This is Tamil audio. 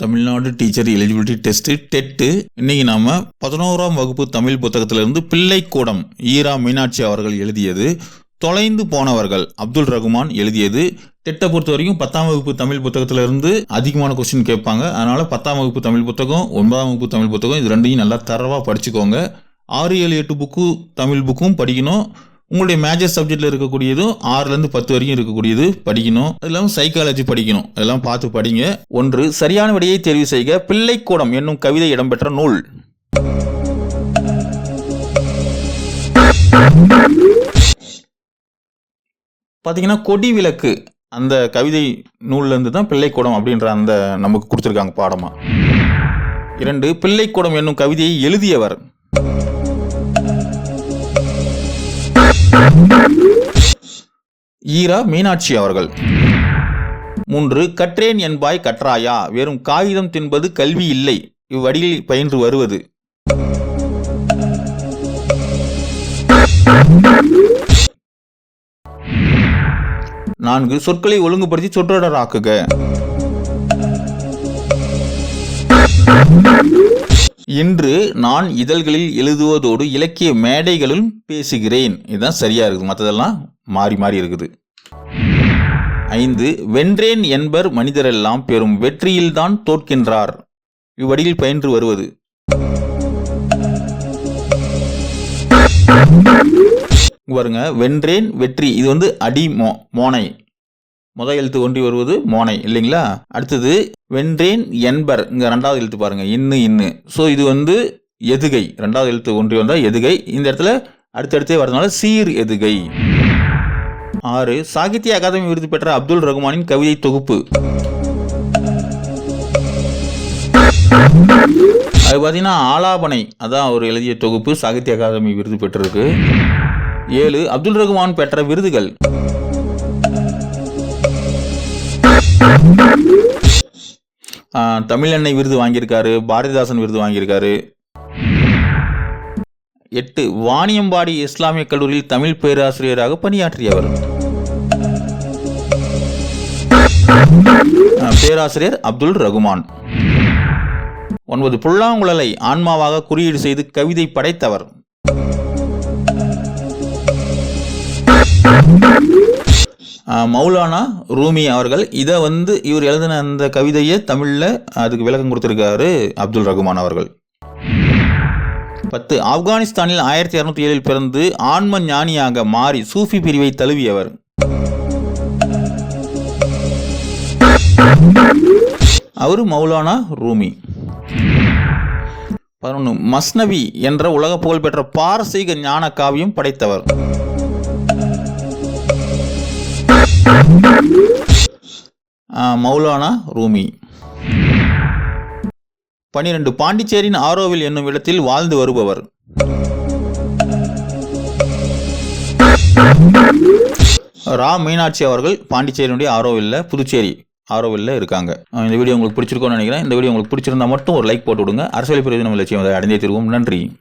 Tamil Nadu teacher eligibility test TET. இன்னைக்கு நாம பதினோராம் வகுப்பு தமிழ் புத்தகத்திலிருந்து பிள்ளைக்கூடம் ஈரா மீனாட்சி அவர்கள் எழுதியது. தொலைந்து போனவர்கள் அப்துல் ரகுமான் எழுதியது. டெட்டை பொறுத்த வரைக்கும் பத்தாம் வகுப்பு தமிழ் புத்தகத்திலிருந்து அதிகமான கொஸ்டின் கேட்பாங்க. அதனால பத்தாம் வகுப்பு தமிழ் புத்தகம் ஒன்பதாம் வகுப்பு தமிழ் புத்தகம் இது ரெண்டையும் நல்லா தரவாக படிச்சுக்கோங்க. ஆறு ஏழு எட்டு புக்கு தமிழ் புக்கும் படிக்கணும். உங்களுடைய மேஜர் சப்ஜெக்டில் இருக்கக்கூடியதும் ஆறுலேருந்து பத்து வரைக்கும் இருக்கக்கூடியது படிக்கணும். அது இல்லாமல் சைக்காலஜி படிக்கணும். அதெல்லாம் பார்த்து படிங்க. ஒன்று சரியான விடையை தெரிவு செய்க. பிள்ளைக்கூடம் என்னும் கவிதை இடம்பெற்ற நூல். பார்த்தீங்கன்னா கொடி விளக்கு அந்த கவிதை நூல்லேருந்து தான் பிள்ளைக்கூடம் அப்படின்ற அந்த நமக்கு கொடுத்துருக்காங்க பாடமாக இரண்டு பிள்ளைக்கூடம் என்னும் கவிதையை எழுதியவர். ஈரா மீனாட்சி அவர்கள். மூன்று கற்றேன் என்பாய் கற்றாயா? வெறும் காகிதம் தின்பது கல்வி இல்லை. இவ்வடியில் பயின்று வருவது. நான்கு சொற்களை ஒழுங்குபடுத்தி சொற்றொடராக்குக. இன்று நான் இதழ்களில் எழுதுவதோடு இலக்கிய மேடைகளிலும் பேசுகிறேன். இதுதான் சரியா இருக்குது. மற்றதெல்லாம் மாறி மாறி இருக்குது. ஐந்து வென்றேன் என்பர் மனிதரெல்லாம் பெரும் வெற்றியில்தான் தோற்கின்றார். இவ்வடியில் பயின்று வருவது. பாருங்க வென்றேன் வெற்றி. இது வந்து அடி மோ மோனை. முத எழுத்து ஒன்றி வருவது மோனை இல்லைங்களா? அடுத்தது வென்றேன் என்பர். இங்க ரெண்டாவது எழுத்து பாருங்க. இன்னு இன்னு. ஸோ இது வந்து எதுகை. ரெண்டாவது எழுத்து ஒன்றி வந்தால் எதுகை. இந்த இடத்துல அடுத்தடுத்தே வரதுனால சீர் எதுகை. ஆறு சாகித்ய அகாதமி விருது பெற்ற அப்துல் ரகுமானின் கவிதை தொகுப்பு. அது பார்த்தீங்கன்னா ஆலாபனை. அதான் அவர் எழுதிய தொகுப்பு. சாகித்ய அகாதமி விருது பெற்றிருக்கு. ஏழு அப்துல் ரகுமான் பெற்ற விருதுகள். தமிழ் தமிழெண்ணெய் விருது வாங்கியிருக்காரு பாரதிதாசன் விருது வாங்கியிருக்காரு. எட்டு வாணியம்பாடி இஸ்லாமிய கல்லூரியில் தமிழ் பேராசிரியராக பணியாற்றியவர். பேராசிரியர் அப்துல் ரகுமான். ஒன்பது புல்லாங்குழலை ஆன்மாவாக குறியீடு செய்து கவிதை படைத்தவர். மௌலானா ரூமி அவர்கள் இதை வந்து இவர் எழுதின அந்த கவிதையை தமிழில் அதுக்கு விளக்கம் கொடுத்துருக்காரு அப்துல் ரகுமான் அவர்கள். பத்து ஆப்கானிஸ்தானில் ஆயிரத்தி இரநூத்தி ஏழில் பிறந்து ஆன்ம ஞானியாக மாறி சூஃபி பிரிவை தழுவியவர். அவர் மௌலானா ரூமி. பதினொன்று மஸ்னவி என்ற உலக புகழ்பெற்ற பாரசீக ஞான காவியம் படைத்தவர். மௌலானா ரூமி. பனிரெண்டு பாண்டிச்சேரியின் ஆரோவில் என்னும் இடத்தில் வாழ்ந்து வருபவர். ரா மீனாட்சி அவர்கள் பாண்டிச்சேரியினுடைய ஆரோவில்ல புதுச்சேரி ஆரோவில்ல இருக்காங்க. இந்த வீடியோ உங்களுக்கு பிடிச்சிருக்கோம்னு நினைக்கிறேன். இந்த வீடியோ உங்களுக்கு பிடிச்சிருந்தா மட்டும் ஒரு லைக் போட்டு விடுங்க. அரசியல் பிரயோஜனம் லட்சியம் அதை அடைந்தே திருவோம். நன்றி.